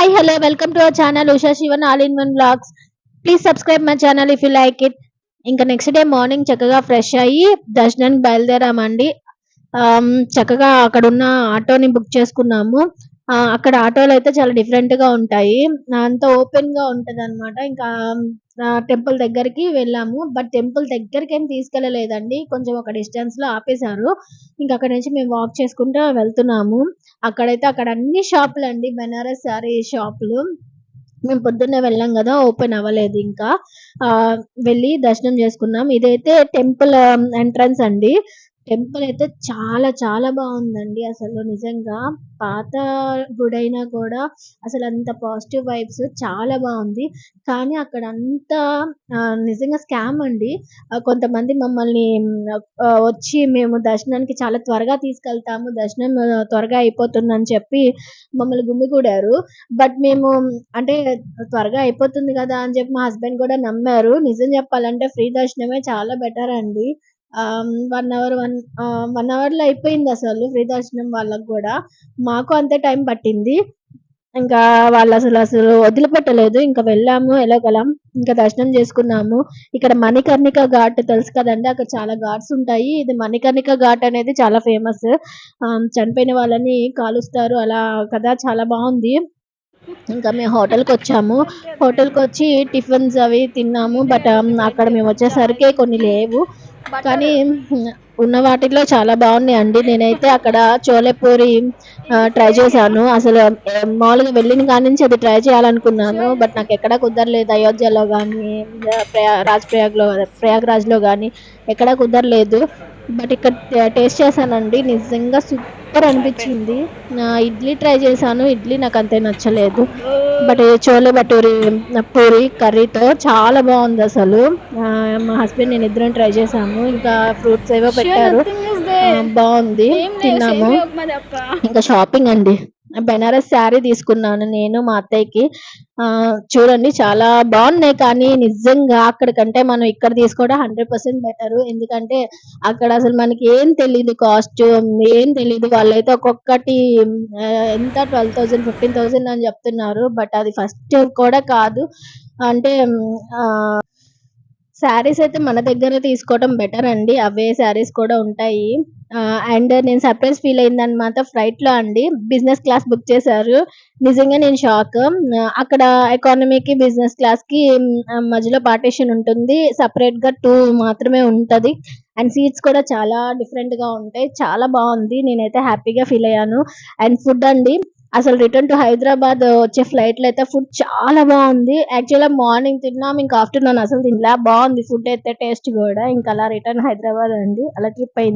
Hi hello welcome to our channel Usha Sivan all in one vlogs please subscribe my channel if you like it ఇంకా next day morning చక్కగా fresh అయ్యి దర్శనానికి బయలుదేరామండి. చక్కగా అక్కడ ఉన్న ఆటోని బుక్ చేసుకున్నాము. అక్కడ ఆటోలు అయితే చాలా డిఫరెంట్గా ఉంటాయి. అంత ఓపెన్గా ఉంటది అనమాట ఇంకా టెంపుల్ దగ్గరికి వెళ్ళాము. బట్ టెంపుల్ దగ్గరికి ఏం తీసుకెళ్ళలేదండి. కొంచెం ఒక డిస్టెన్స్లో ఆపేశారు. ఇంకా అక్కడ నుంచి మేము వాక్ చేసుకుంటూ వెళ్తున్నాము. అక్కడైతే అక్కడ అన్ని షాపులు అండి. బెనారస్ సారీ షాపులు మేము పొద్దున్నే వెళ్ళాం కదా ఓపెన్ అవ్వలేదు ఇంకా. ఆ వెళ్ళి దర్శనం చేసుకున్నాం. ఇదైతే టెంపుల్ ఎంట్రన్స్ um, అండి. టెంపుల్ అయితే చాలా చాలా బాగుందండి అసలు నిజంగా. పాత గుడైనా కూడా అసలు అంత పాజిటివ్ వైబ్స్ చాలా బాగుంది. కానీ అక్కడ అంతా నిజంగా స్కామ్ అండి. కొంతమంది మమ్మల్ని వచ్చి మేము దర్శనానికి చాలా త్వరగా తీసుకెళ్తాము దర్శనం త్వరగా అయిపోతుందని చెప్పి మమ్మల్ని గుమ్మిగూడారు బట్ మేము అంటే త్వరగా అయిపోతుంది కదా అని చెప్పి మా హస్బెండ్ కూడా నమ్మారు. నిజం చెప్పాలంటే ఫ్రీ దర్శనమే చాలా బెటర్ అండి. వన్ అవర్ వన్ వన్ అవర్లో అయిపోయింది అసలు ఫ్రీ దర్శనం వాళ్ళకి కూడా. మాకు అంతే టైం పట్టింది. ఇంకా వాళ్ళు అసలు అసలు వదిలిపెట్టలేదు. ఇంకా వెళ్ళాము ఎలాగలం. ఇంకా దర్శనం చేసుకున్నాము. ఇక్కడ మణికర్ణిక ఘాట్ తెలుసు కదండి? అక్కడ చాలా ఘాట్స్ ఉంటాయి. ఇది మణికర్ణిక ఘాట్ అనేది చాలా ఫేమస్ చనిపోయిన వాళ్ళని కాలుస్తారు. అలా కదా చాలా బాగుంది. ఇంకా మేము హోటల్కి వచ్చాము. హోటల్కి వచ్చి టిఫిన్స్ అవి తిన్నాము. బట్ అక్కడ మేము వచ్చేసరికి కొన్ని లేవు. కానీ ఉన్న వాటిలో చాలా బాగున్నాయి అండి. నేనైతే అక్కడ చోలేపూరి ట్రై చేశాను. అసలు మామూలుగా వెళ్ళిన కాడి నుంచి అది ట్రై చేయాలనుకున్నాను. బట్ నాకు ఎక్కడ కుదరలేదు. అయోధ్యలో కానీ ప్రయా రాజ్ ప్రయాగ్లో ప్రయాగ్రాజ్లో కానీ ఎక్కడా కుదరలేదు. బట్ ఇక్కడ టేస్ట్ చేశానండి. నిజంగా సూపర్ అనిపించింది. నా ఇడ్లీ ట్రై చేశాను. ఇడ్లీ నాకు అంతే నచ్చలేదు. బట్ చోలే భటూరి పూరి కర్రీతో చాలా బాగుంది అసలు. మా హస్బెండ్ నేను ఇద్దరం ట్రై చేసాము. ఇంకా ఫ్రూట్స్ ఏవో పెట్టారు. బాగుంది. తిన్నాము. ఇంకా షాపింగ్ అండి. బెనారస్ శారీ తీసుకున్నాను నేను మా అత్తయ్యకి. ఆ చూడండి చాలా బాగున్నాయి కానీ నిజంగా అక్కడికంటే మనం ఇక్కడ తీసుకోవడం హండ్రెడ్ పర్సెంట్ బెటర్. ఎందుకంటే అక్కడ అసలు మనకి ఏం తెలియదు కాస్ట్ ఏం తెలియదు వాళ్ళైతే ఒక్కొక్కటి ఎంత? ట్వెల్వ్ థౌసండ్ ఫిఫ్టీన్ థౌసండ్ అని చెప్తున్నారు. బట్ అది ఫస్ట్ కూడా కాదు. అంటే ఆ శారీస్ అయితే మన దగ్గర తీసుకోవడం బెటర్ అండి. అవే శారీస్ కూడా ఉంటాయి. అండ్ నేను సర్ప్రైజ్ ఫీల్ అయింది అనమాట ఫ్లైట్లో అండి. బిజినెస్ క్లాస్ బుక్ చేశారు. నిజంగా నేను షాక్ అక్కడ ఎకానమీకి బిజినెస్ క్లాస్కి మధ్యలో పార్టీషన్ ఉంటుంది. సపరేట్గా టూ మాత్రమే ఉంటుంది. అండ్ సీట్స్ కూడా చాలా డిఫరెంట్గా ఉంటాయి. చాలా బాగుంది. నేనైతే హ్యాపీగా ఫీల్ అయ్యాను. అండ్ ఫుడ్ అండి. అసలు రిటర్న్ టు హైదరాబాద్ వచ్చే ఫ్లైట్లో అయితే ఫుడ్ చాలా బాగుంది. యాక్చువల్గా మార్నింగ్ తిన్నాం ఇంకా ఆఫ్టర్నూన్ అసలు తినలే. బాగుంది. ఫుడ్ అయితే టేస్ట్ కూడా. ఇంకా అలా రిటర్న్ హైదరాబాద్ అండి. అలా ట్రిప్ అయింది.